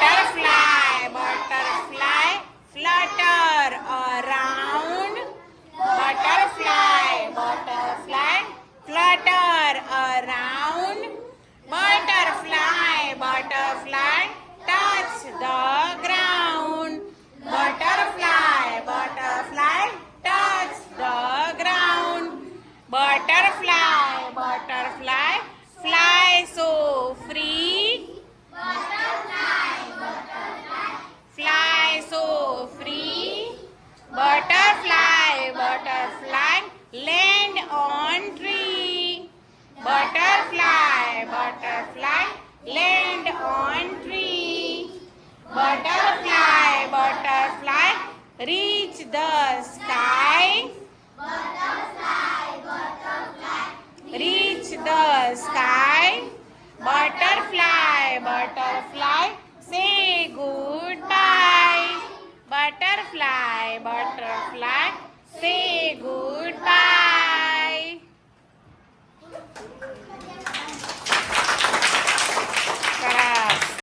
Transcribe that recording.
butterfly butterfly flutter around. Butterfly butterfly flutter around. Butterfly butterfly touch the ground. Butterfly butterfly touch the ground. Butterfly butterfly butterfly land on tree. Butterfly butterfly land on tree. Butterfly butterfly reach the sky. Butterfly, butterfly reach the sky. Butterfly butterfly say goodbye. Butterfly butterfly